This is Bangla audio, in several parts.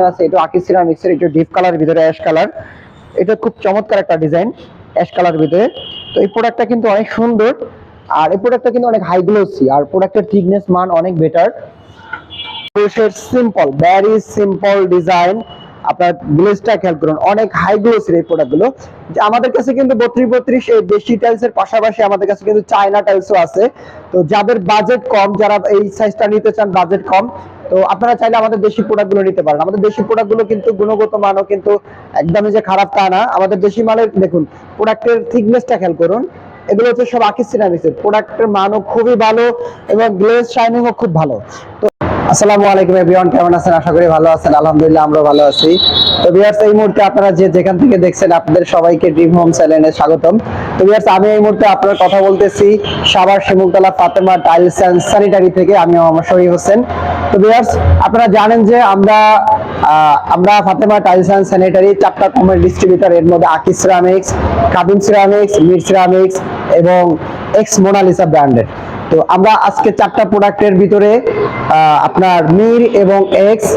আছে, এটা আকি সিরামিক্সের এটা ডিপ কালার ভিতরে অ্যাশ কালার এটা খুব চমৎকার একটা ডিজাইন অ্যাশ কালার ভিতরে। তো এই প্রোডাক্টটা কিন্তু অনেক সুন্দর, আর এই প্রোডাক্টটা কিন্তু অনেক হাই গ্লোসি আর প্রোডাক্টের থিকনেস মান অনেক better simple very simple design আপনার গ্লেজটা খেয়াল করুন, অনেক হাই গ্লোসের এই প্রোডাক্টগুলো আমাদের কাছে কিন্তু বত্রিশ বত্রিশ এই দেশি টাইলস এর পাশাপাশি আমাদের কাছে কিন্তু চায়না টাইলসও আছে। তো যাদের বাজেট কম, যারা এই সাইজটা নিতে চান বাজেট কম, তো আপনারা চাইলে আমাদের দেশি প্রোডাক্টগুলো নিতে পারেন। আমাদের দেশি প্রোডাক্টগুলো কিন্তু গুণগত মানও কিন্তু একদমই যে খারাপ তা না। আমাদের দেশি মালের, দেখুন প্রোডাক্টের থিকনেসটা খেয়াল করুন। এগুলো হচ্ছে সব আকিস সিরামিক্সের প্রোডাক্টের মানও খুবই ভালো এবং গ্লেজ শাইনিংও খুব ভালো। তো আসসালামু আলাইকুম এভরিওয়ান, কেমন আছেন? আশা করি ভালো আছেন। আলহামদুলিল্লাহ আমরা ভালো আছি। তো ভিউয়ার্স এই মুহূর্তে আপনারা যে যেখান থেকে দেখছেন, আপনাদের সবাইকে ড্রিম হোম চ্যানেলে স্বাগতম। তো ভিউয়ার্স আমি এই মুহূর্তে আপনার কথা বলতেছি, Savar Shimultala Fatema tiles and sanitary থেকে। আমি আমার শরীর হোসেন। তো ভিউয়ার্স আপনারা জানেন যে আমরা আমরা ফাতেমা টাইলস অ্যান্ড স্যানিটারি চারটা কমের ডিস্ট্রিবিউটর এর মধ্যে আকিস সিরামিক্স কাবিন সিরামিক্স মির সিরামিক্স এবং এক্স মোনালিসা ব্র্যান্ডের তো আমরা আজকে চারটা প্রোডাক্টের ভিতরে আপনার মির এবং এক্স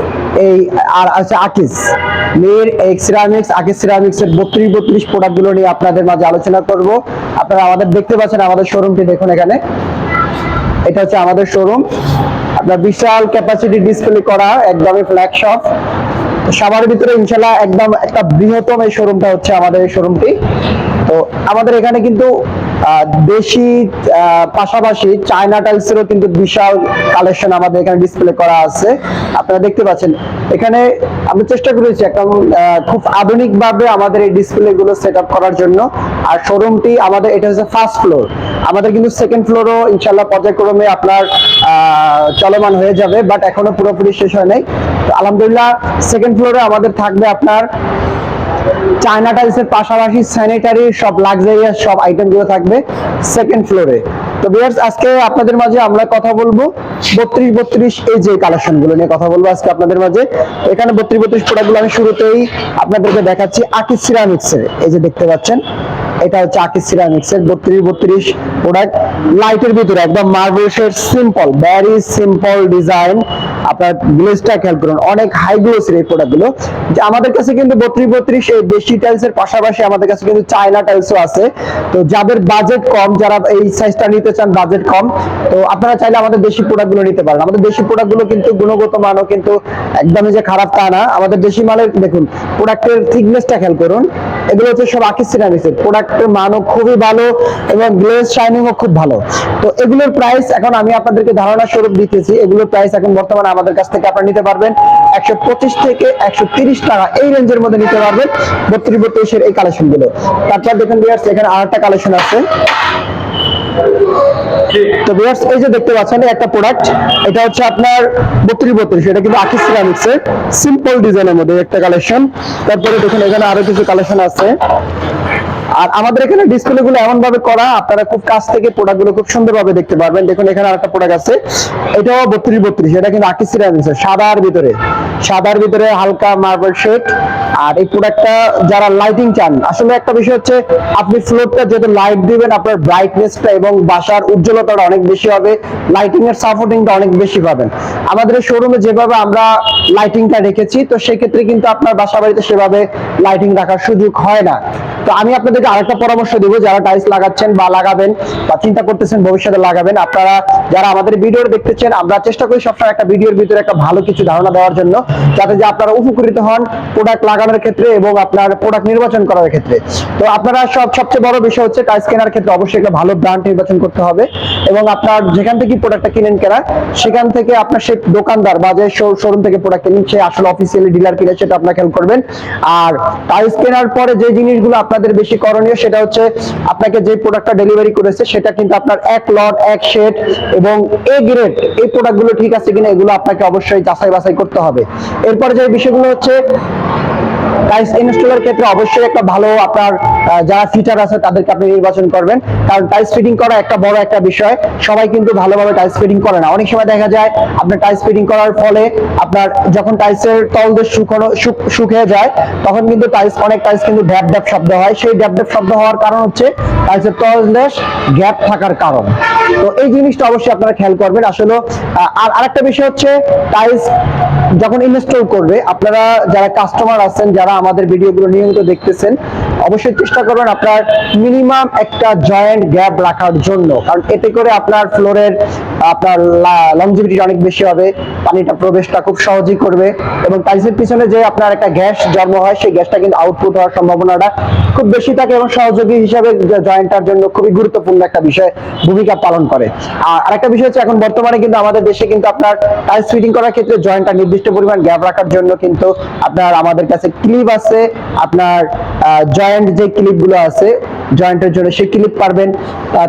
এই, আর আছে Akij Mir X ceramics Akij ceramics এর বত্রিশ বত্রিশ প্রোডাক্টগুলো নিয়ে আপনাদের মাঝে আলোচনা করব। আপনারা আমাদের দেখতে পাচ্ছেন আমাদের শোরুমটি দেখুন এখানে। এটা হচ্ছে আমাদের শোরুম আপনার বিশাল ক্যাপাসিটি ডিসপ্লে করা, একদমই ফ্ল্যাগ শপ সবার ভিতরে ইনশাল্লাহ একদম একটা বৃহত্তম এই শোরুমটা হচ্ছে আমাদের এই শোরুমটি তো আমাদের এখানে কিন্তু দেশি পাশাপাশি চায়না টাইলসেরও কিন্তু বিশাল কালেকশন আমাদের এখানে ডিসপ্লে করা আছে। আপনারা দেখতে পাচ্ছেন, এখানে আমরা চেষ্টা করেছি একদম খুব আধুনিক ভাবে আমাদের এই ডিসপ্লে গুলো সেট আপ করার জন্য। আর শোরুমটি আমাদের, এটা হচ্ছে ফার্স্ট ফ্লোর আমাদের কিন্তু সেকেন্ড ফ্লোরও ইনশাল্লাহ পর্যায়ক্রমে আপনার চলমান হয়ে যাবে বাট এখনও পুরোপুরি শেষ হয় নাই। আলহামদুলিল্লাহ সেকেন্ড ফ্লোরে আমাদের থাকবে আপনার চায়না টাইলসের পাশাপাশি স্যানিটারি সব লাক্সারিয়াস সব আইটেমগুলো থাকবে সেকেন্ড ফ্লোরে তো ভিউয়ার্স আজকে আপনাদের মাঝে আমরা কথা বলব বত্রিশ বত্রিশ এই যে কালেকশনগুলো নিয়ে কথা বলব আজকে আপনাদের মাঝে। এখানে বত্রিশ বত্রিশ প্রোডাক্টগুলো আমি শুরুতেই আপনাদেরকে দেখাচ্ছি আকিস সিরামিক্স এর। এই যে দেখতে পাচ্ছেন, এটা হচ্ছে আকিস সিরামিক্স এর বত্রিশ বত্রিশ প্রোডাক্ট লাইটের ভিতরে একদম মার্বেলসের সিম্পল ভ্যারি সিম্পল ডিজাইন আপনার গ্লেজটা খেয়াল করুন, অনেক হাই গ্লোসের এই প্রোডাক্টগুলো। যে আমাদের কাছে কিন্তু বত্রিশ বত্রিশ এই দেশি টাইলস এর পাশাপাশি আমাদের কাছে কিন্তু চায়না টাইলসও আছে। তো যাদের বাজেট কম, যারা এই সাইজটা নিতে চান বাজেট কম, তো আপনারা চাইলে আমাদের দেশি প্রোডাক্টগুলো নিতে পারেন। আমাদের দেশি প্রোডাক্টগুলো কিন্তু গুণগত মানও কিন্তু একদমই যে খারাপ তা না। আমাদের দেশি মালের, দেখুন প্রোডাক্টের থিকনেসটা খেয়াল করুন। এগুলো হচ্ছে সব আকিস সিরামিক্সের। প্রোডাক্টের মানও খুবই ভালো এবং গ্লেজ শাইনিংও খুব ভালো। তো এগুলোর প্রাইস এখন আমি আপনাদেরকে ধারণা স্বরূপ দিতেছি। এগুলোর প্রাইস এখন বর্তমানে আমাদের কাছ থেকে আপনারা নিতে পারবেন। একশো পঁচিশ থেকে একশো টাকা এই রেঞ্জের মধ্যে নিতে পারবেন বত্রিশ বত্রিশের এই কালেকশনগুলো তারপর দেখুন বিয়ার্স এখানে আর একটা কালেকশন আছে। তো ভিউয়ার্স এই যে দেখতে পাচ্ছেন একটা প্রোডাক্ট এটা হচ্ছে আপনার বত্রিশ বত্রিশ, এটা কিন্তু আকিস সিম্পল ডিজাইনের মধ্যে একটা কালেকশন। তারপরে দেখুন, এখানে আরও কিছু কালেকশন আছে। আর আমাদের এখানে ডিসপ্লে গুলো এমন ভাবে করা, আপনারা খুব কাছ থেকে প্রোডাক্টগুলো খুব সুন্দর ভাবে দেখতে পারবেন। দেখুন, এখানে আরেকটা প্রোডাক্ট আছে। এটাও বত্রিশ বত্রিশ, এটা কিন্তু আকিস সাদার ভিতরে। সাদার ভিতরে হালকা মার্বেল শেড আর এই প্রোডাক্টটা যারা লাইটিং চান, আসলে একটা বিষয় হচ্ছে, আপনি ফ্লোরটা যেহেতু লাইট দিবেন, আপনার ব্রাইটনেসটা এবং বাসার উজ্জ্বলতাটা অনেক বেশি হবে লাইটিং এর সাপোর্টিংটা অনেক বেশি পাবেন। আমাদের শোরুমে যেভাবে আমরা লাইটিংটা রেখেছি, তো সেক্ষেত্রে কিন্তু আপনার বাসা বাড়িতে সেভাবে লাইটিং রাখার সুযোগ হয় না। তো আমি আপনাদেরকে আরেকটা পরামর্শ দিব, যারা টাইলস লাগাচ্ছেন বা লাগাবেন বা চিন্তা করতেছেন ভবিষ্যতে লাগাবেন, আপনারা যারা আমাদের ভিডিও দেখতেছেন, আমরা চেষ্টা করি সবসময় একটা ভিডিওর ভিতরে একটা ভালো কিছু ধারণা দেওয়ার জন্য, যাতে যে আপনারা উপকৃত হন প্রোডাক্ট লাগানোর ক্ষেত্রে এবং আপনার প্রোডাক্ট নির্বাচন করার ক্ষেত্রে। তো আপনারা সব, সবচেয়ে বড় বিষয় হচ্ছে টাইলস কেনার ক্ষেত্রে অবশ্যই একটা ভালো ব্র্যান্ড নির্বাচন করতে হবে এবং আপনার যেখান থেকে প্রোডাক্টটা কিনেন কেনা, সেখান থেকে আপনার সেই দোকানদার বা যে শোরুম থেকে প্রোডাক্ট কিনেন, সে আসলে অফিসিয়ালি ডিলার কিনে, সেটা আপনার খেয়াল করবেন। আর টাইলস কেনার পরে যে জিনিসগুলো আপনাদের বেশি করণীয় সেটা হচ্ছে আপনাকে যে প্রোডাক্টটা ডেলিভারি করেছে, সেটা কিন্তু আপনার এক লট, এক শেড এবং এ গ্রেড এই প্রোডাক্টগুলো ঠিক আছে কিনা, এগুলো আপনাকে অবশ্যই যাচাই বাছাই করতে হবে। এরপরে যে বিষয়গুলো হচ্ছে টাইলস ইনস্টলের ক্ষেত্রে অবশ্যই একটা ভালো আপনার যারা ফিচার আছে তাদেরকে আপনি নির্বাচন করবেন। কারণ টাইলস ফিটিং করা একটা বড় একটা বিষয়। সবাই কিন্তু ভালোভাবে টাইলস ফিটিং করে না। অনেক সময় দেখা যায়, আপনার টাইলস ফিটিং করার ফলে আপনার যখন টাইলসের তলদেশ শুকানো, শুক- শুকিয়ে যায়, তখন কিন্তু টাইলস অনেক টাইলস কিন্তু ড্যাপ ড্যাপ শব্দ হয়। সেই ড্যাপ ড্যাপ শব্দ হওয়ার কারণ হচ্ছে টাইলসের তলদেশ গ্যাপ থাকার কারণ। তো এই জিনিসটা অবশ্যই আপনারা খেয়াল করবেন। আসলে আর আরেকটা বিষয় হচ্ছে টাইলস যখন ইনস্টল করবে, আপনারা যারা কাস্টমার আছেন, যারা আমাদের ভিডিওগুলো নিয়মিত দেখতেছেন, অবশ্যই চেষ্টা করবেন আপনার মিনিমাম একটা জয়েন্ট গ্যাপ রাখার জন্য। কারণ এতে করে আপনার ফ্লোরের আপনার লংজিভিটি অনেক বেশি হবে, পানিটা প্রবেশটা খুব সহজেই করবে এবং টাইলসের পিছনে যে আপনার একটা গ্যাস জন্ম হয়, সেই গ্যাসটা কিন্তু আউটপুট হওয়ার সম্ভাবনাটা খুব বেশি থাকে এবং সহযোগী হিসাবে জয়েন্টটার জন্য খুবই গুরুত্বপূর্ণ একটা বিষয়, ভূমিকা পালন করে। আর আরেকটা বিষয় হচ্ছে এখন বর্তমানে কিন্তু আমাদের দেশে কিন্তু আপনার টাইলস ফিটিং করার ক্ষেত্রে জয়েন্টটা নির্দিষ্ট পরিমাণ গ্যাপ রাখার জন্য কিন্তু আপনার আমাদের কাছে ক্লিপ আছে, আপনার জয়েন্ট যে ক্লিপগুলো আছে জয়েন্টের জন্য সেই ক্লিপ পারবেন।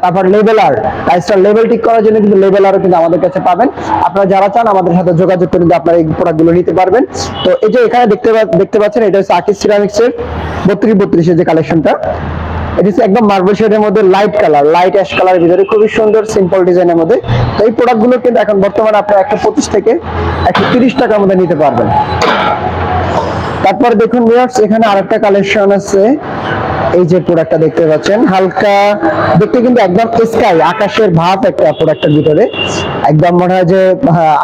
তারপর লেভেলার টাইলসটার লেভেল ঠিক করার জন্য কিন্তু লেভেলারও কিন্তু আমাদের কাছে পাবেন। আপনারা যারা চান আমাদের সাথে যোগাযোগ করে আপনারা এই প্রোডাক্টগুলো নিতে পারবেন। তো এই যে এখানে দেখতে দেখতে পাচ্ছেন, এটা হচ্ছে আকিস সিরামিক্সের বত্রিশ বত্রিশের যে কালেকশনটা এটা হচ্ছে একদম মার্বেল শেডের মধ্যে লাইট কালার লাইট অ্যাশ কালারের ভিতরে, খুবই সুন্দর সিম্পল ডিজাইনের মধ্যে। তো এই প্রোডাক্টগুলো কিন্তু এখন বর্তমানে আপনারা একশো পঁচিশ থেকে একশো তিরিশ টাকার মধ্যে নিতে পারবেন। তারপর দেখুন এখানে আরেকটা কালেকশন আছে। এই যে প্রোডাক্টটা দেখতে পাচ্ছেন, হালকা, দেখতে কিন্তু একদম স্কাই আকাশের ভাব একটা প্রোডাক্টের ভিতরে। একদম মনে হয় যে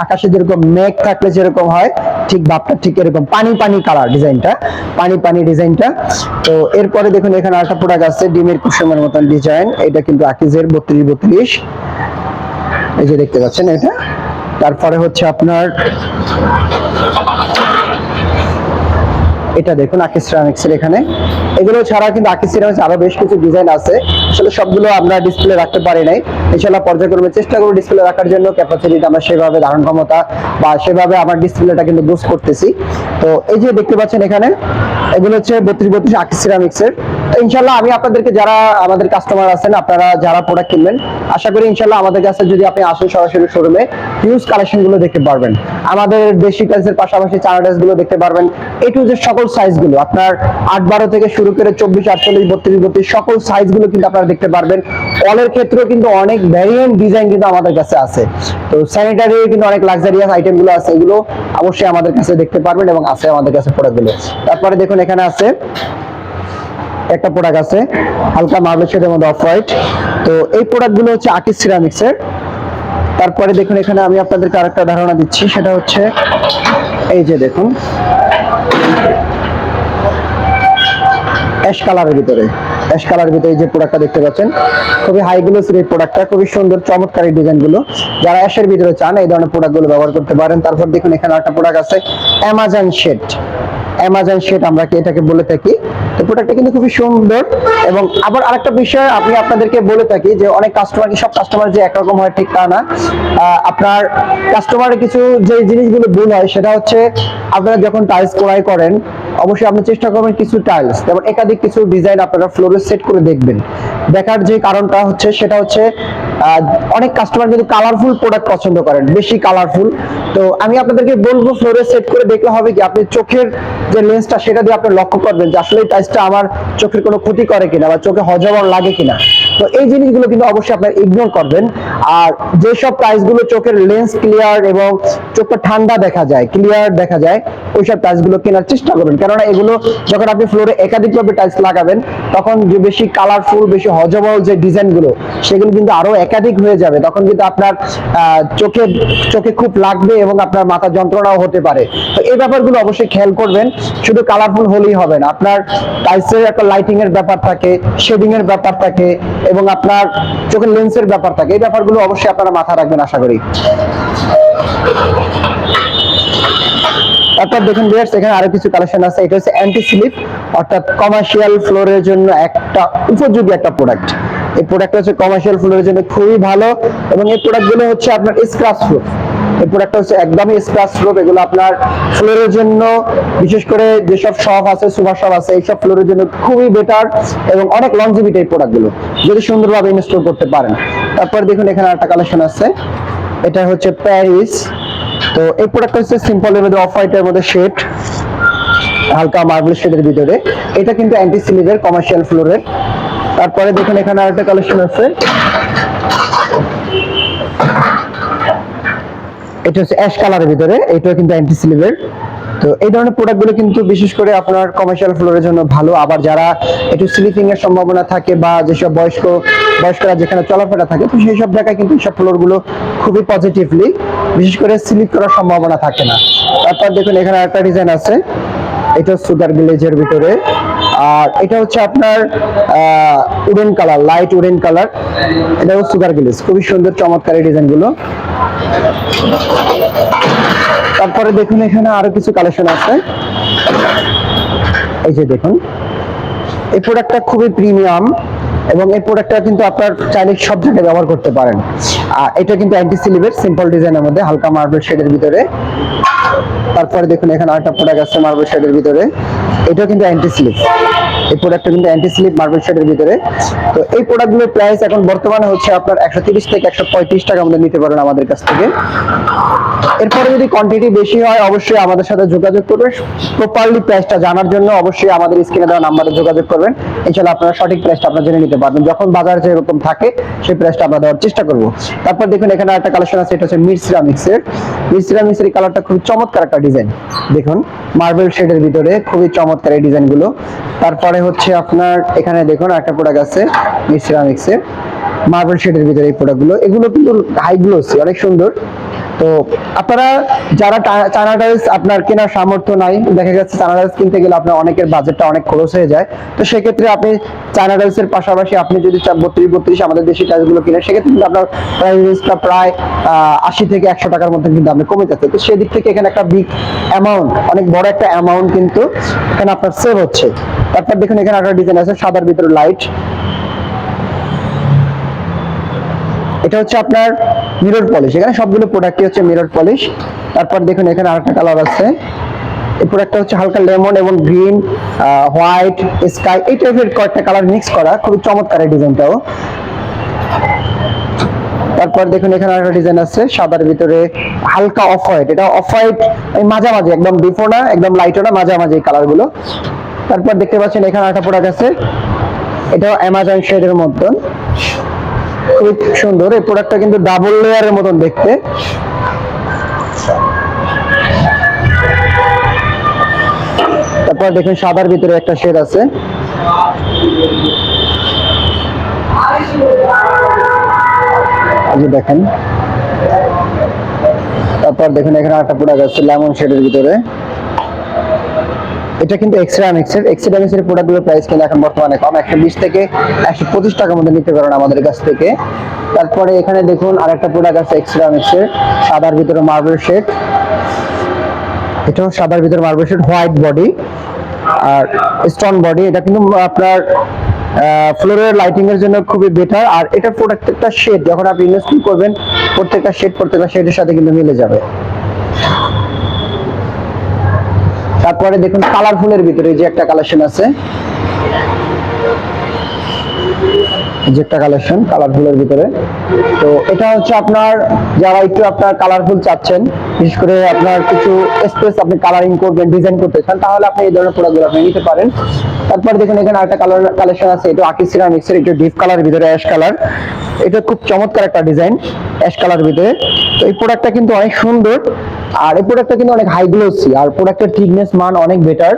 আকাশে যেরকম মেঘ থাকলে যেরকম হয়, ঠিক ভাবটা ঠিক এরকম। পানি পানি কালার ডিজাইনটা পানি পানি ডিজাইনটা তো এরপরে দেখুন, এখানে আরেকটা প্রোডাক্ট আছে, ডিমের কুসুমের মতন ডিজাইন এটা কিন্তু আকিজের বত্রিশ বত্রিশ। এই যে দেখতে পাচ্ছেন এটা। তারপরে হচ্ছে আপনার এটা দেখুন আকিস সিরামিক্স এর এখানে। এগুলো ছাড়া কিন্তু আকিস সিরামিক্স আরও বেশ কিছু ডিজাইন আছে। আসলে সবগুলো আমরা ডিসপ্লে রাখতে পারি নাই। ইনশাআল্লাহ পর্যায়ক্রমে চেষ্টা করব ডিসপ্লে রাখার জন্য। ক্যাপাসিটিটা আমরা সেভাবে ধারণ ক্ষমতা বা সেভাবে আমার ডিসপ্লেটা কিন্তু বুস্ট করতেছি। তো এই যে দেখতে পাচ্ছেন এখানে, এগুলো হচ্ছে বত্রিশ বত্রিশ আকিস সিরামিক্স এর। ইনশাআল্লাহ আমি আপনাদেরকে যারা আমাদের কাস্টমার আছেন, আপনারা যারা প্রোডাক্ট কিনবেন, আশা করি ইনশাআল্লাহ আমাদের কাছে যদি আপনি আসেন সরাসরি শোরুমে হিউজ কালেকশনগুলো দেখতে পারবেন। আমাদের দেশি টাইলসের পাশাপাশি চায়না টাইলসগুলো দেখতে পারবেন। এ টু যে সকল সাইজগুলো, আপনার আট বারো থেকে শুরু করে চব্বিশ, আটচল্লিশ, বত্রিশ বত্রিশ, সকল সাইজগুলো কিন্তু আপনারা দেখতে পারবেন। অলের ক্ষেত্রেও কিন্তু অনেক ভ্যারিয়েন্ট ডিজাইন কিন্তু আমাদের কাছে আছে। তো স্যানিটারি কিন্তু অনেক লাক্সারিয়াস আইটেমগুলো আছে, এগুলো অবশ্যই আমাদের কাছে দেখতে পারবেন এবং আছে আমাদের কাছে প্রোডাক্টগুলো। তারপরে দেখুন এখানে আছে, একটা প্রোডাক্ট আছে, হালকা মার্বেল শেডের মধ্যে অফ হোয়াইট তো এই প্রোডাক্টগুলো হচ্ছে আকিস সিরামিক্স এর। তারপরে দেখুন এখানে আমি আপনাদেরকে আরেকটা ধারণা দিচ্ছি, সেটা হচ্ছে, এই যে দেখুন অ্যাশ কালারের ভিতরে। অ্যাশ ভিতরে যে প্রোডাক্টটা দেখতে পাচ্ছেন, খুবই হাই এই প্রোডাক্টটা খুবই সুন্দর, চমৎকার এই ডিজাইনগুলো যারা অ্যাশের ভিতরে চান, এই ধরনের প্রোডাক্টগুলো ব্যবহার করতে পারেন। তারপর দেখুন, এখানে একটা প্রোডাক্ট আছে অ্যামাজন শেড অ্যামাজন শেড আমরা কি এটাকে বলে থাকি? তো প্রোডাক্টটা কিন্তু খুবই সুন্দর এবং আবার আরেকটা বিষয়, আমি আপনাদেরকে বলে থাকি যে অনেক কাস্টমার সব কাস্টমার যে একরকম হয় ঠিক তা না। আপনার কাস্টমারের কিছু যে জিনিসগুলো ভুল হয়, সেটা হচ্ছে আপনারা যখন টাইলস ক্রয় করেন অবশ্যই আপনি চেষ্টা করবেন কিছু টাইলস যেমন একাধিক কিছু ডিজাইন আপনারা ফ্লোরে সেট করে দেখবেন। দেখার যে কারণটা হচ্ছে, সেটা হচ্ছে অনেক কাস্টমার কিন্তু কালারফুল প্রোডাক্ট পছন্দ করেন, বেশি কালারফুল তো আমি আপনাদেরকে বলব ফ্লোরে সেট করে দেখলে হবে কি, আপনি চোখের যে লেন্সটা সেটা দিয়ে আপনি লক্ষ্য করবেন যে আসলে টাইলসটা আমার চোখের কোনো ক্ষতি করে কিনা বা চোখে হজবর লাগে কিনা। তো এই জিনিসগুলো কিন্তু অবশ্যই আপনার ইগনোর করবেন। আর যেসব টাইলসগুলো চোখের লেন্স ক্লিয়ার এবং চোখটা ঠান্ডা দেখা যায় ক্লিয়ার দেখা যায়, ওইসব টাইলসগুলো কেনার চেষ্টা করবেন। কেননা এগুলো যখন আপনি ফ্লোরে একাধিকভাবে টাইলস লাগাবেন, তখন যে বেশি কালারফুল বেশি হজবল যে ডিজাইনগুলো, সেগুলো কিন্তু আরও একাধিক হয়ে যাবে। তখন কিন্তু আপনার চোখে চোখে খুব লাগবে এবং আপনার মাথা যন্ত্রণাও হতে পারে। তো এই ব্যাপারগুলো অবশ্যই খেয়াল করবেন। শুধু কালারফুল হলেই হবে না। আপনার টাইলসের একটা লাইটিং এর ব্যাপার থাকে শেডিং এর ব্যাপার থাকে এবং আপনার চোখের লেন্সের ব্যাপার থাকে। এই ব্যাপারগুলো অবশ্যই আপনারা মাথা রাখবেন, আশা করি। তারপর দেখুন ভিউয়ার্স এখানে আরও কিছু কালেকশন আছে। এটা হচ্ছে অ্যান্টি স্লিপ অর্থাৎ কমার্শিয়াল ফ্লোরের জন্য একটা উপযোগী একটা প্রোডাক্ট এই প্রোডাক্ট হচ্ছে কমার্শিয়াল ফ্লোরের জন্য খুবই ভালো এবং এই প্রোডাক্টগুলো হচ্ছে আপনার স্ক্র্যাচ প্রুফ এই প্রোডাক্টটা হচ্ছে একদমই স্ক্র্যাচ প্রুফ এগুলো আপনার ফ্লোরের জন্য বিশেষ করে যেসব শপ আছে সুপার শপ আছে, এইসব ফ্লোরের জন্য খুবই বেটার এবং অনেক লংজিভিটি এই প্রোডাক্টগুলো যদি সুন্দরভাবে ইনস্টল করতে পারেন। তারপর দেখুন এখানে একটা কালেকশন আছে। এটা হচ্ছে প্যারিস তো এই প্রোডাক্টটা হচ্ছে সিম্পল এর মধ্যে অফ হোয়াইটের মধ্যে শেড হালকা মার্বেল শেডের ভিতরে। এটা কিন্তু অ্যান্টি সিলিভের কমার্শিয়াল ফ্লোরের তারপরে দেখুন, এখানে আরেকটা কালেকশন আছে। এটা হচ্ছে অ্যাশ কালারের ভিতরে, এটাও কিন্তু অ্যান্টি স্লিভের তো এই ধরনের প্রোডাক্টগুলো কিন্তু বিশেষ করে আপনার কমার্শিয়াল ফ্লোরের জন্য ভালো। আবার যারা একটু স্লিপিং এর সম্ভাবনা থাকে বা যেসব বয়স্ক, বয়স্করা যেখানে চলাফেরা থাকে, তো সেই সব জায়গায় কিন্তু এইসব ফ্লোরগুলো খুবই পজিটিভলি বিশেষ করে স্লিপ করার সম্ভাবনা থাকে না। তারপর দেখুন, এখানে একটা ডিজাইন আছে। এটা সুগার গ্লেজের ভিতরে। আর এটা হচ্ছে আপনার wooden colour light wooden colour. এটা হচ্ছে সুগার গ্লেজ। খুবই সুন্দর, চমৎকার ডিজাইনগুলো তারপরে দেখুন এখানে আরও কিছু কালেকশন আছে। এই যে দেখুন, এই প্রোডাক্টটা খুবই প্রিমিয়াম এবং এই প্রোডাক্টটা কিন্তু আপনার চাইলে সব জায়গায় ব্যবহার করতে পারেন। এটা কিন্তু অ্যান্টি সিলিভের সিম্পল ডিজাইনের মধ্যে হালকা মার্বেল শেডের ভিতরে। তারপরে দেখুন এখানে আরেকটা প্রোডাক্ট আছে মার্বেল শেডের ভিতরে। এটাও কিন্তু অ্যান্টি স্লিপ এই প্রোডাক্টটা কিন্তু অ্যান্টি স্লিপ মার্বেল শেডের ভিতরে। তো এই প্রোডাক্টগুলোর প্রাইস এখন বর্তমানে হচ্ছে আপনার একশো তিরিশ থেকে একশো পঁয়ত্রিশ টাকা মধ্যে নিতে পারেন আমাদের কাছ থেকে। এরপরে যদি কোয়ান্টিটি বেশি হয়, অবশ্যই আমাদের সাথে যোগাযোগ করবেন। প্রপারলি প্রাইসটা জানার জন্য অবশ্যই আমাদের স্ক্রিনে দেওয়া নাম্বারে যোগাযোগ করবেন। ইনশাআল্লাহ আপনারা সঠিক প্রাইসটা আপনারা জেনে নিতে পারবেন। যখন বাজারে যেরকম থাকে, সেই প্রাইসটা আমরা দেওয়ার চেষ্টা করব। তারপর দেখুন এখানে একটা কালেকশন আছে, এটা হচ্ছে মিড সিরামিক্সের মিড সিরামিক্সের এই কালারটা খুব চমৎকার একটা ডিজাইন দেখুন মার্বেল শেডের ভিতরে খুবই চমৎকার এই ডিজাইনগুলো তারপরে হচ্ছে আপনার এখানে দেখুন একটা প্রোডাক্ট আছে সিরামিক্সের মার্বেল শেডের ভিতরে এই প্রোডাক্টগুলো এগুলো কিন্তু হাই গ্লোসি অনেক সুন্দর। তো আপনারা যারা চায়না টাইলস আপনার কেনার সামর্থ্য নাই, দেখা যাচ্ছে চায়না টাইলস কিনতে গেলে আপনার অনেকের বাজেটটা অনেক খরচ হয়ে যায়। তো সেক্ষেত্রে আপনি চায়না টাইলস এর পাশাপাশি আপনি যদি বত্রিশ বত্রিশ আমাদের দেশি টাইলসগুলো কিনেন, সেক্ষেত্রে কিন্তু আপনার প্রাইসটা প্রায় আশি থেকে একশো টাকার মধ্যে কিন্তু আপনি কমে যাচ্ছে। তো সেদিক থেকে এখানে একটা বিগ অ্যামাউন্ট অনেক বড় একটা অ্যামাউন্ট কিন্তু এখানে আপনার সেভ হচ্ছে। তারপর দেখুন এখানে একটা ডিজাইন আছে, সাদার ভিতরে লাইট এটা হচ্ছে আপনার মিরর পলিশ এখানে সবগুলো প্রোডাক্টই হচ্ছে মিরর পলিশ তারপর দেখুন, এখানে আরেকটা কালার আছে। এই প্রোডাক্টটা হচ্ছে হালকা লেমন এবং গ্রিন হোয়াইট স্কাই এই টাইপের কয়েকটা কালার মিক্স করা। খুবই চমৎকার ডিজাইনটাও। তারপর দেখুন, এখানে আরেকটা ডিজাইন আছে, সাদার ভিতরে হালকা অফ হোয়াইট এটা অফ হোয়াইট মাঝামাঝি, একদম ডিফো না, একদম লাইটও না, মাঝামাঝি এই কালারগুলো তারপর দেখতে পাচ্ছেন, এখানে একটা প্রোডাক্ট আছে। এটাও অ্যামাজন শেডের মতন। খুব সুন্দর। এই প্রোডাক্টটা কিন্তু ডাবল লেয়ারের মতন দেখতে। তারপর দেখুন সাদার ভিতরে একটা শেড আছে। দেখেন। তারপর দেখুন এখানে একটা প্রোডাক্ট আছে লেমন শেডের ভিতরে। এটা কিন্তু এক্সট্রা মিক্সের এক্সট্রা মিক্সের প্রোডাক্টগুলোর প্রাইস কিন্তু এখন বর্তমানে কম, একশো বিশ থেকে একশো পঁচিশ টাকার মধ্যে নিতে পারেন আমাদের কাছ থেকে। তারপরে এখানে দেখুন আরেকটা প্রোডাক্ট আছে এক্সট্রা মিক্সের সাদার ভিতরে মার্বেল শেড এটাও সাদার ভিতরে মার্বেল শেড হোয়াইট বডি আর স্টোন বডি এটা কিন্তু আপনার ফ্লোরের লাইটিং এর জন্য খুবই বেটার আর এটা প্রত্যেকটা শেড যখন আপনি ইনস্টল করবেন, প্রত্যেকটা শেড প্রত্যেকটা শেডের সাথে কিন্তু মিলে যাবে। তারপরে দেখুন কালারফুলের ভিতরে যে একটা কালেকশন আছে। যে একটা কালেকশন কালারফুলের ভিতরে। তো এটা হচ্ছে আপনার যারা একটু আপনার কালারফুল চাচ্ছেন, বিশেষ করে আপনার কিছু স্পেস আপনি কালারিং করবেন ডিজাইন করতে চান, তাহলে আপনি এই ধরনের প্রোডাক্টগুলো আপনি নিতে পারেন। তারপর দেখুন, এখানে একটা কালার কালেকশন আছে, এটা আকি সিরামিক্সের একটু ডিপ কালার ভিতরে অ্যাশ কালার এটা খুব চমৎকার একটা ডিজাইন অ্যাশ কালার ভিতরে। তো এই প্রোডাক্টটা কিন্তু অনেক সুন্দর, আর এই প্রোডাক্টটা কিন্তু অনেক হাই গ্লোসি আর প্রোডাক্টের থিকনেস মান অনেক বেটার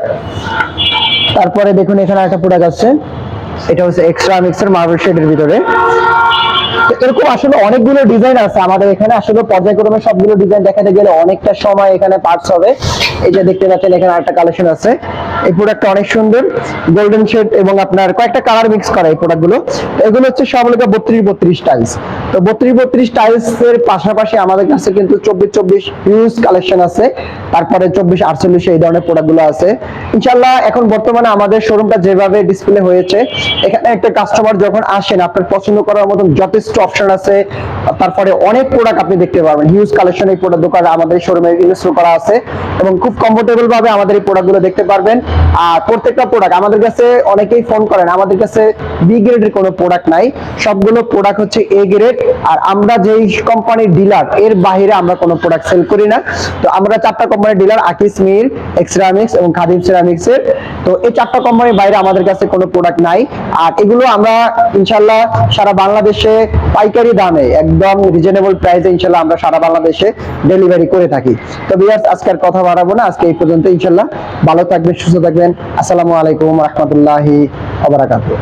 তারপরে দেখুন, এখানে একটা প্রোডাক্ট আছে। এটা হচ্ছে এক্সট্রা মিক্সার মার্বেল শেডের ভিতরে। এরকম আসলে অনেকগুলো ডিজাইন আছে। আমাদের এখানে আসলে পর্যায়ক্রমে সবগুলো ডিজাইন দেখাতে গেলে অনেকটা সময় এখানে পার্টস হবে। এই যে দেখতে পাচ্ছেন, এখানে একটা কালেকশন আছে। এই প্রোডাক্টটা অনেক সুন্দর। গোল্ডেন শেড এবং আপনার কয়েকটা কালার মিক্স করা এই প্রোডাক্টগুলো এগুলো হচ্ছে সব হলো বত্রিশ বত্রিশ টাইলস তো বত্রিশ বত্রিশ টাইলস এর পাশাপাশি আমাদের কাছে কিন্তু চব্বিশ চব্বিশ ইউজ কালেকশন আছে। তারপরে চব্বিশ আটচল্লিশ এই ধরনের প্রোডাক্টগুলো আছে। ইনশাল্লাহ এখন বর্তমানে আমাদের শোরুমটা যেভাবে ডিসপ্লে হয়েছে, এখানে একটা কাস্টমার যখন আসেন, আপনার পছন্দ করার মতন যথেষ্ট অপশন আছে। তারপরে অনেক প্রোডাক্ট আপনি দেখতে পারবেন। হিউজ কালেকশন এই প্রোডাক্ট দোকান আমাদের শোরুমে ইনস্টল করা আছে এবং খুব কমফোর্টেবল ভাবে আমাদের এই প্রোডাক্টগুলো দেখতে পারবেন। আর প্রত্যেকটা প্রোডাক্ট আমাদের কাছে অনেকেই ফোন করেন, আমাদের কাছে বি গ্রেডের কোনো প্রোডাক্ট নাই। সবগুলো প্রোডাক্ট হচ্ছে এ গ্রেড আর আমরা যেই কোম্পানির ডিলার এর বাইরে আমরা কোনো প্রোডাক্ট সেল করি না। তো আমরা চারটা কোম্পানির ডিলার আকিস মির এক্সরামিক্স এবং খাদিম সিরামিক্স এর। তো এই চারটা কোম্পানির বাইরে আমাদের কাছে কোনো প্রোডাক্ট নাই। আর এগুলো আমরা ইনশাল্লাহ সারা বাংলাদেশে পাইকারি দামে, একদম রিজনেবল প্রাইসে ইনশাল্লাহ আমরা সারা বাংলাদেশে ডেলিভারি করে থাকি। তো আজকে আর কথা বাড়াবো না, আজকে এই পর্যন্ত ইনশাল্লাহ। ভালো থাকবেন, সুস্থ থাকবেন। আসসালামু আলাইকুম রহমতুল্লাহি আবরাকাতুহ